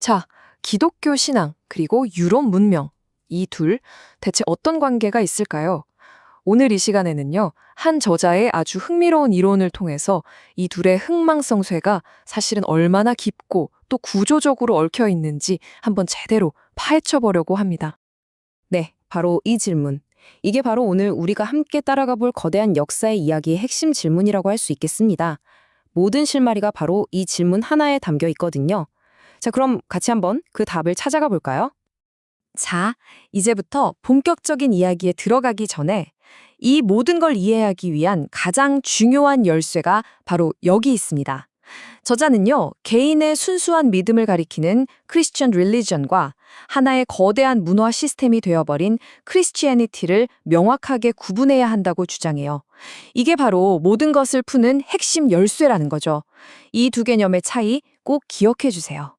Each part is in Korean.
자, 기독교 신앙 그리고 유럽 문명 이 둘 대체 어떤 관계가 있을까요? 오늘 이 시간에는요, 한 저자의 아주 흥미로운 이론을 통해서 이 둘의 흥망성쇠가 사실은 얼마나 깊고 또 구조적으로 얽혀 있는지 한번 제대로 파헤쳐 보려고 합니다. 네, 바로 이 질문. 이게 바로 오늘 우리가 함께 따라가 볼 거대한 역사의 이야기의 핵심 질문이라고 할 수 있겠습니다. 모든 실마리가 바로 이 질문 하나에 담겨 있거든요. 자, 그럼 같이 한번 그 답을 찾아가 볼까요? 자, 이제부터 본격적인 이야기에 들어가기 전에 이 모든 걸 이해하기 위한 가장 중요한 열쇠가 바로 여기 있습니다. 저자는요, 개인의 순수한 믿음을 가리키는 크리스천 릴리전과 하나의 거대한 문화 시스템이 되어버린 크리스티애니티를 명확하게 구분해야 한다고 주장해요. 이게 바로 모든 것을 푸는 핵심 열쇠라는 거죠. 이 두 개념의 차이 꼭 기억해 주세요.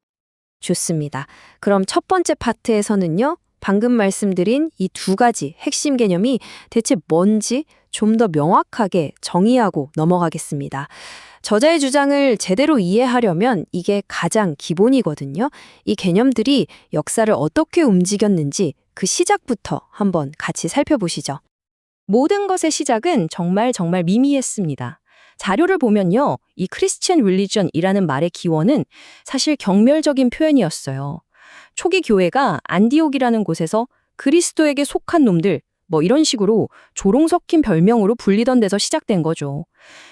좋습니다. 그럼 첫 번째 파트에서는요, 방금 말씀드린 이 두 가지 핵심 개념이 대체 뭔지 좀 더 명확하게 정의하고 넘어가겠습니다. 저자의 주장을 제대로 이해하려면 이게 가장 기본이거든요. 이 개념들이 역사를 어떻게 움직였는지 그 시작부터 한번 같이 살펴보시죠. 모든 것의 시작은 정말 정말 미미했습니다. 자료를 보면요. 이 크리스티안 릴리전이라는 말의 기원은 사실 경멸적인 표현이었어요. 초기 교회가 안디옥이라는 곳에서 그리스도에게 속한 놈들 뭐 이런 식으로 조롱 섞인 별명으로 불리던 데서 시작된 거죠.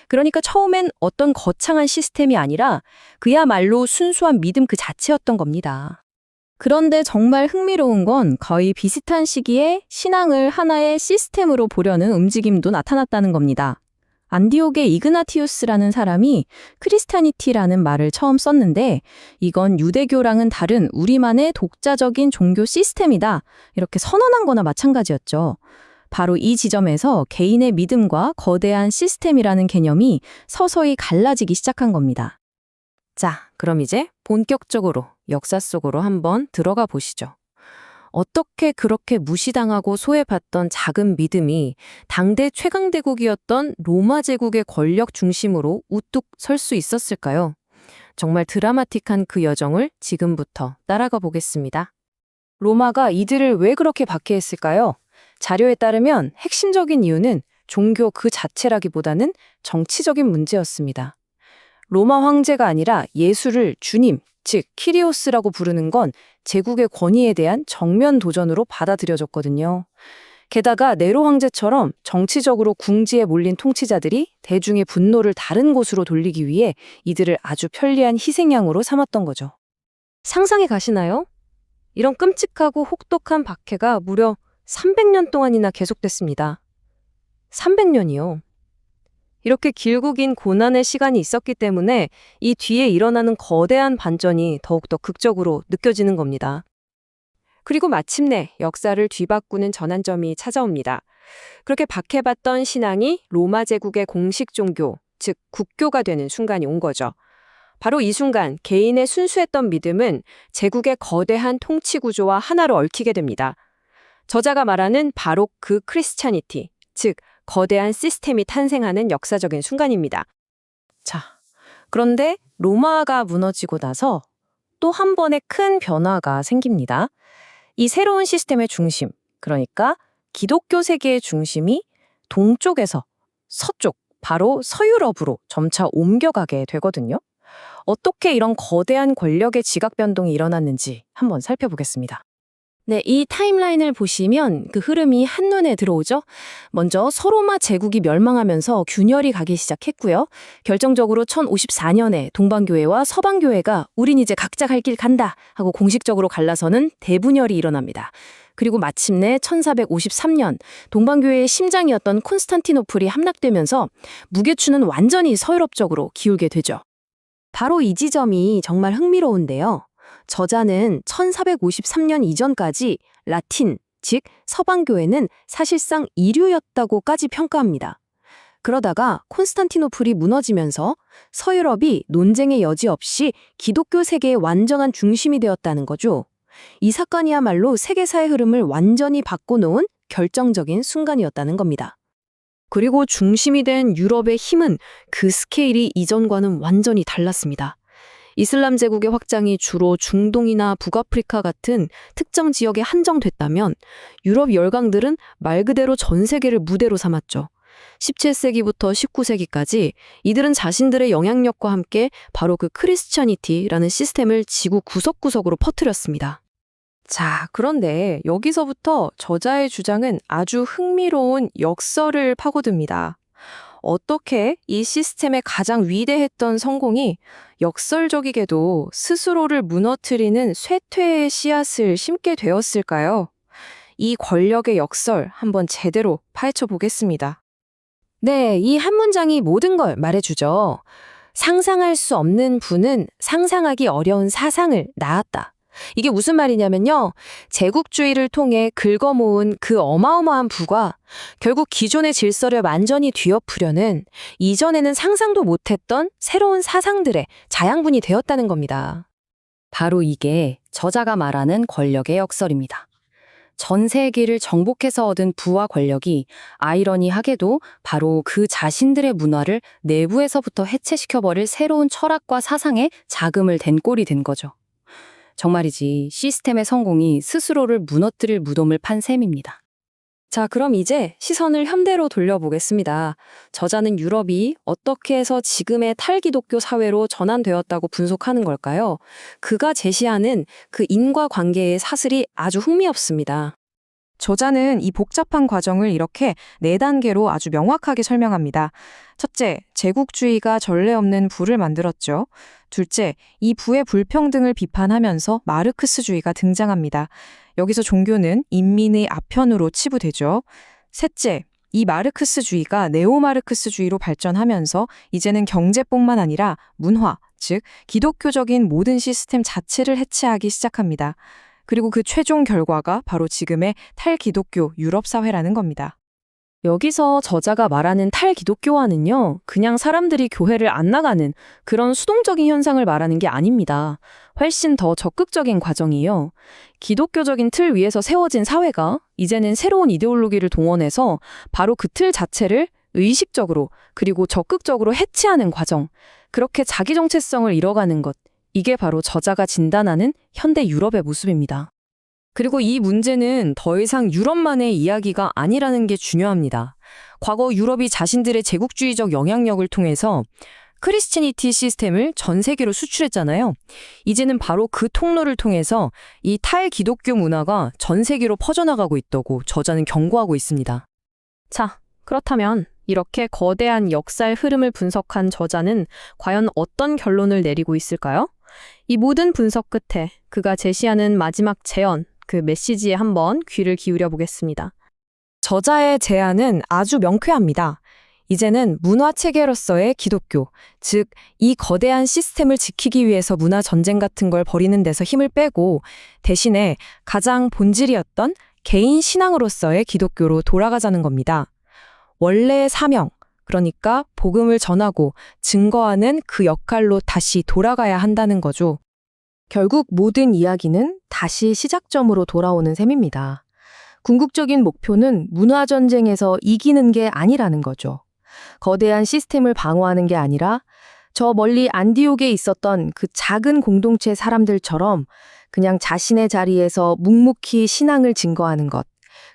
그러니까 처음엔 어떤 거창한 시스템이 아니라 그야말로 순수한 믿음 그 자체였던 겁니다. 그런데 정말 흥미로운 건 거의 비슷한 시기에 신앙을 하나의 시스템으로 보려는 움직임도 나타났다는 겁니다. 안디옥의 이그나티우스라는 사람이 크리스타니티라는 말을 처음 썼는데 이건 유대교랑은 다른 우리만의 독자적인 종교 시스템이다. 이렇게 선언한 거나 마찬가지였죠. 바로 이 지점에서 개인의 믿음과 거대한 시스템이라는 개념이 서서히 갈라지기 시작한 겁니다. 자, 그럼 이제 본격적으로 역사 속으로 한번 들어가 보시죠. 어떻게 그렇게 무시당하고 소외받던 작은 믿음이 당대 최강대국이었던 로마 제국의 권력 중심으로 우뚝 설 수 있었을까요? 정말 드라마틱한 그 여정을 지금부터 따라가 보겠습니다. 로마가 이들을 왜 그렇게 박해했을까요? 자료에 따르면 핵심적인 이유는 종교 그 자체라기보다는 정치적인 문제였습니다. 로마 황제가 아니라 예수를 주님, 즉 키리오스라고 부르는 건 제국의 권위에 대한 정면 도전으로 받아들여졌거든요. 게다가 네로 황제처럼 정치적으로 궁지에 몰린 통치자들이 대중의 분노를 다른 곳으로 돌리기 위해 이들을 아주 편리한 희생양으로 삼았던 거죠. 상상이 가시나요? 이런 끔찍하고 혹독한 박해가 무려 300년 동안이나 계속됐습니다. 300년이요. 이렇게 길고 긴 고난의 시간이 있었기 때문에 이 뒤에 일어나는 거대한 반전이 더욱더 극적으로 느껴지는 겁니다. 그리고 마침내 역사를 뒤바꾸는 전환점이 찾아옵니다. 그렇게 박해받던 신앙이 로마 제국의 공식 종교, 즉 국교가 되는 순간이 온 거죠. 바로 이 순간 개인의 순수했던 믿음은 제국의 거대한 통치 구조와 하나로 얽히게 됩니다. 저자가 말하는 바로 그 크리스찬이티, 즉 거대한 시스템이 탄생하는 역사적인 순간입니다. 자, 그런데 로마가 무너지고 나서 또 한 번의 큰 변화가 생깁니다. 이 새로운 시스템의 중심, 그러니까 기독교 세계의 중심이 동쪽에서 서쪽, 바로 서유럽으로 점차 옮겨가게 되거든요. 어떻게 이런 거대한 권력의 지각 변동이 일어났는지 한번 살펴보겠습니다. 네, 이 타임라인을 보시면 그 흐름이 한눈에 들어오죠. 먼저 서로마 제국이 멸망하면서 균열이 가기 시작했고요. 결정적으로 1054년에 동방교회와 서방교회가 우린 이제 각자 갈 길 간다 하고 공식적으로 갈라서는 대분열이 일어납니다. 그리고 마침내 1453년 동방교회의 심장이었던 콘스탄티노플이 함락되면서 무게추는 완전히 서유럽 쪽으로 기울게 되죠. 바로 이 지점이 정말 흥미로운데요. 저자는 1453년 이전까지 라틴, 즉 서방교회는 사실상 이류였다고까지 평가합니다. 그러다가 콘스탄티노플이 무너지면서 서유럽이 논쟁의 여지 없이 기독교 세계의 완전한 중심이 되었다는 거죠. 이 사건이야말로 세계사의 흐름을 완전히 바꿔놓은 결정적인 순간이었다는 겁니다. 그리고 중심이 된 유럽의 힘은 그 스케일이 이전과는 완전히 달랐습니다. 이슬람 제국의 확장이 주로 중동이나 북아프리카 같은 특정 지역에 한정됐다면 유럽 열강들은 말 그대로 전 세계를 무대로 삼았죠. 17세기부터 19세기까지 이들은 자신들의 영향력과 함께 바로 그 크리스천이티라는 시스템을 지구 구석구석으로 퍼뜨렸습니다. 자, 그런데 여기서부터 저자의 주장은 아주 흥미로운 역설을 파고듭니다. 어떻게 이 시스템의 가장 위대했던 성공이 역설적이게도 스스로를 무너뜨리는 쇠퇴의 씨앗을 심게 되었을까요? 이 권력의 역설 한번 제대로 파헤쳐 보겠습니다. 네, 이 한 문장이 모든 걸 말해주죠. 상상할 수 없는 부는 상상하기 어려운 사상을 낳았다. 이게 무슨 말이냐면요. 제국주의를 통해 긁어모은 그 어마어마한 부가 결국 기존의 질서를 완전히 뒤엎으려는 이전에는 상상도 못했던 새로운 사상들의 자양분이 되었다는 겁니다. 바로 이게 저자가 말하는 권력의 역설입니다. 전 세계를 정복해서 얻은 부와 권력이 아이러니하게도 바로 그 자신들의 문화를 내부에서부터 해체시켜버릴 새로운 철학과 사상에 자금을 댄 꼴이 된 거죠. 정말이지 시스템의 성공이 스스로를 무너뜨릴 무덤을 판 셈입니다. 자, 그럼 이제 시선을 현대로 돌려보겠습니다. 저자는 유럽이 어떻게 해서 지금의 탈기독교 사회로 전환되었다고 분석하는 걸까요? 그가 제시하는 그 인과 관계의 사슬이 아주 흥미롭습니다. 저자는 이 복잡한 과정을 이렇게 네 단계로 아주 명확하게 설명합니다. 첫째, 제국주의가 전례 없는 부를 만들었죠. 둘째, 이 부의 불평등을 비판하면서 마르크스주의가 등장합니다. 여기서 종교는 인민의 아편으로 치부되죠. 셋째, 이 마르크스주의가 네오마르크스주의로 발전하면서 이제는 경제뿐만 아니라 문화, 즉 기독교적인 모든 시스템 자체를 해체하기 시작합니다. 그리고 그 최종 결과가 바로 지금의 탈기독교 유럽 사회라는 겁니다. 여기서 저자가 말하는 탈기독교화는요, 그냥 사람들이 교회를 안 나가는 그런 수동적인 현상을 말하는 게 아닙니다. 훨씬 더 적극적인 과정이요. 기독교적인 틀 위에서 세워진 사회가 이제는 새로운 이데올로기를 동원해서 바로 그 틀 자체를 의식적으로 그리고 적극적으로 해체하는 과정. 그렇게 자기 정체성을 잃어가는 것. 이게 바로 저자가 진단하는 현대 유럽의 모습입니다. 그리고 이 문제는 더 이상 유럽만의 이야기가 아니라는 게 중요합니다. 과거 유럽이 자신들의 제국주의적 영향력을 통해서 크리스티니티 시스템을 전 세계로 수출했잖아요. 이제는 바로 그 통로를 통해서 이 탈기독교 문화가 전 세계로 퍼져나가고 있다고 저자는 경고하고 있습니다. 자, 그렇다면 이렇게 거대한 역사의 흐름을 분석한 저자는 과연 어떤 결론을 내리고 있을까요? 이 모든 분석 끝에 그가 제시하는 마지막 제언, 그 메시지에 한번 귀를 기울여 보겠습니다. 저자의 제안은 아주 명쾌합니다. 이제는 문화 체계로서의 기독교, 즉, 이 거대한 시스템을 지키기 위해서 문화 전쟁 같은 걸 벌이는 데서 힘을 빼고 대신에 가장 본질이었던 개인 신앙으로서의 기독교로 돌아가자는 겁니다. 원래의 사명, 그러니까 복음을 전하고 증거하는 그 역할로 다시 돌아가야 한다는 거죠. 결국 모든 이야기는 다시 시작점으로 돌아오는 셈입니다. 궁극적인 목표는 문화전쟁에서 이기는 게 아니라는 거죠. 거대한 시스템을 방어하는 게 아니라 저 멀리 안디옥에 있었던 그 작은 공동체 사람들처럼 그냥 자신의 자리에서 묵묵히 신앙을 증거하는 것.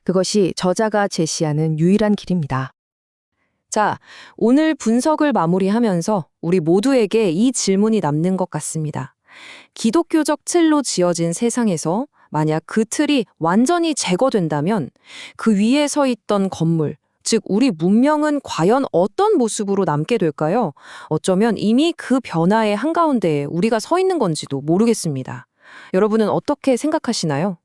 그것이 저자가 제시하는 유일한 길입니다. 자, 오늘 분석을 마무리하면서 우리 모두에게 이 질문이 남는 것 같습니다. 기독교적 틀로 지어진 세상에서 만약 그 틀이 완전히 제거된다면 그 위에 서 있던 건물, 즉 우리 문명은 과연 어떤 모습으로 남게 될까요? 어쩌면 이미 그 변화의 한가운데에 우리가 서 있는 건지도 모르겠습니다. 여러분은 어떻게 생각하시나요?